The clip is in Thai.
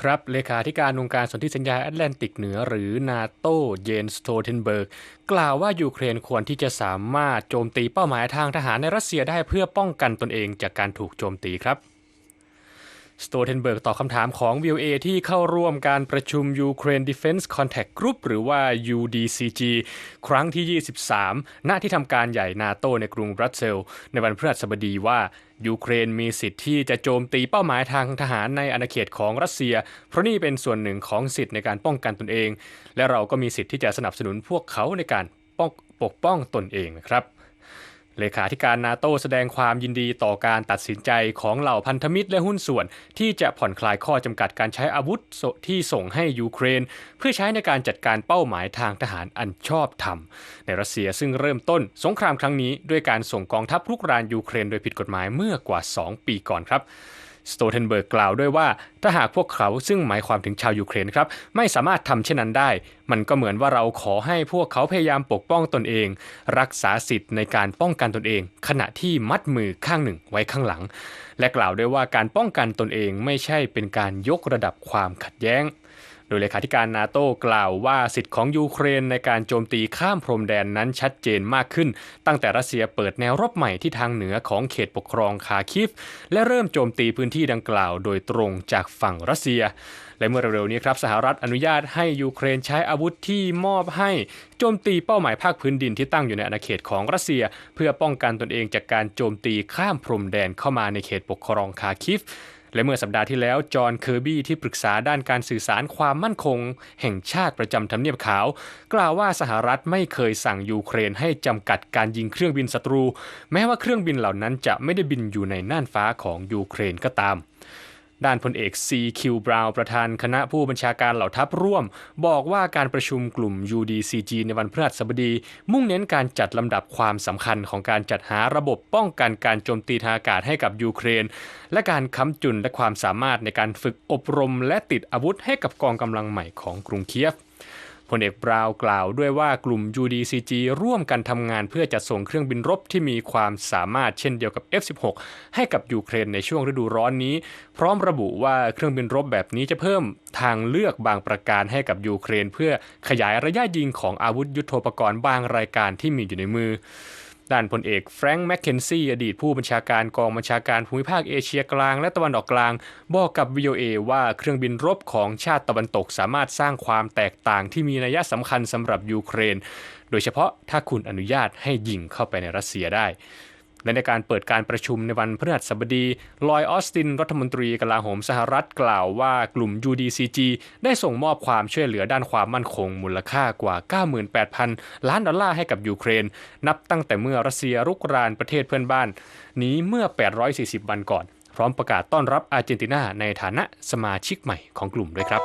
ครับเลขาธิการองค์การสนธิสัญญาแอตแลนติกเหนือหรือนาโตเยนสโตเทนเบิร์กกล่าวว่ายูเครนควรที่จะสามารถโจมตีเป้าหมายทางทหารในรัสเซียได้เพื่อป้องกันตนเองจากการถูกโจมตีครับ สโตเทนเบิร์กตอบคำถามของ VOA ที่เข้าร่วมการประชุม Ukraine Defense Contact Group หรือว่า UDCG ครั้งที่ 23ณที่ทำการใหญ่นาโตในกรุงบรัสเซล ในวันพฤหัสบดีว่ายูเครนมีสิทธิ์ที่จะโจมตีเป้าหมายทางทหารในอาณาเขตของรัสเซีย เพราะนี่เป็นส่วนหนึ่งของสิทธิ์ในการป้องกันตนเอง และเราก็มีสิทธิ์ที่จะสนับสนุนพวกเขาในการป้องปกป้องตนเองนะครับ เลขาธิการนาโตแสดงความยินดีต่อการตัดสินใจของเหล่าพันธมิตรและหุ้นส่วน ที่จะผ่อนคลายข้อจำกัดการใช้อาวุธที่ส่งให้ยูเครน เพื่อใช้ในการจัดการเป้าหมายทางทหารอันชอบธรรม ในรัสเซียซึ่งเริ่มต้นสงครามครั้งนี้ด้วยการส่งกองทัพรุกรานยูเครนโดยผิดกฎหมายเมื่อกว่า 2 ปีก่อนครับ สโตเทนเบิร์กกล่าวด้วยว่า ถ้าหากพวกเขาซึ่งหมายความถึงชาวยูเครนครับ ไม่สามารถทำเช่นนั้นได้ มันก็เหมือนว่าเราขอให้พวกเขาพยายามปกป้องตนเอง รักษาสิทธิ์ในการป้องกันตนเอง ขณะที่มัดมือข้างหนึ่งไว้ข้างหลัง และกล่าวด้วยว่าการป้องกันตนเองไม่ใช่เป็นการยกระดับความขัดแย้ง โดยเลขาธิการนาโต้กล่าวว่าสิทธิ์ของยูเครนในการโจมตีข้ามพรมแดนนั้นชัดเจนมากขึ้น ตั้งแต่รัสเซียเปิดแนวรบใหม่ที่ทางเหนือของเขตปกครองคาคิฟ และเริ่มโจมตีพื้นที่ดังกล่าวโดยตรงจากฝั่งรัสเซีย และเมื่อเร็วๆนี้ครับสหรัฐอนุญาตให้ยูเครนใช้อาวุธที่มอบให้โจมตีเป้าหมายภาคพื้นดินที่ตั้งอยู่ในอาณาเขตของรัสเซีย เพื่อป้องกันตนเองจากการโจมตีข้ามพรมแดนเข้ามาในเขตปกครองคาคิฟ และเมื่อสัปดาห์ที่แล้ว จอห์นเคอร์บี้ที่ปรึกษาด้านการสื่อสารความมั่นคง แห่งชาติประจำทำเนียบขาว กล่าวว่าสหรัฐไม่เคยสั่งยูเครนให้จำกัดการยิงเครื่องบินศัตรู แม้ว่าเครื่องบินเหล่านั้นจะไม่ได้บินอยู่ในน่านฟ้าของยูเครนก็ตาม ด้านพลเอกซีคิวบราวประธานคณะผู้บัญชาการเหล่าทัพร่วม บอกว่าการประชุมกลุ่ม UDCG ในวันพฤหัสบดี มุ่งเน้นการจัดลำดับความสำคัญของการจัดหาระบบป้องกันการโจมตีทางอากาศให้กับยูเครน และการค้ำจุนและความสามารถในการฝึกอบรม และติดอาวุธให้กับกองกำลังใหม่ของกรุงเคียฟ พลเอกบราวกล่าวด้วยว่ากลุ่ม UDCG ร่วมกันทำงานเพื่อจัดส่งเครื่องบินรบที่มีความสามารถเช่นเดียวกับ F-16 ให้กับยูเครนในช่วงฤดูร้อนนี้ พร้อมระบุว่าเครื่องบินรบแบบนี้จะเพิ่มทางเลือกบางประการให้กับยูเครน เพื่อขยายระยะยิงของอาวุธยุโทโธปกรณ์บางรายการที่มีอยู่ในมือ ด้านพลเอกแฟรงค์แมคเคนซี่อดีตผู้บัญชาการกองบัญชาการภูมิภาคเอเชียกลางและตะวันออกกลาง บอกกับ VOA ว่าเครื่องบินรบของชาติตะวันตกสามารถสร้างความแตกต่างที่มีนัยสำคัญสำหรับยูเครน โดยเฉพาะถ้าคุณอนุญาตให้ยิงเข้าไปในรัสเซียได้ และในการเปิดการประชุมในวันพฤหัสบดี ลอยออสติน รัฐมนตรีกลาโหมสหรัฐกล่าวว่ากลุ่ม UDCG ได้ส่งมอบความช่วยเหลือด้านความมั่นคงมูลค่ากว่า 98,000 ล้านดอลลาร์ให้กับยูเครน นับตั้งแต่เมื่อรัสเซียรุกรานประเทศเพื่อนบ้าน นี้เมื่อ 840 วันก่อน พร้อมประกาศต้อนรับอาร์เจนตินาในฐานะสมาชิกใหม่ของกลุ่มด้วยครับ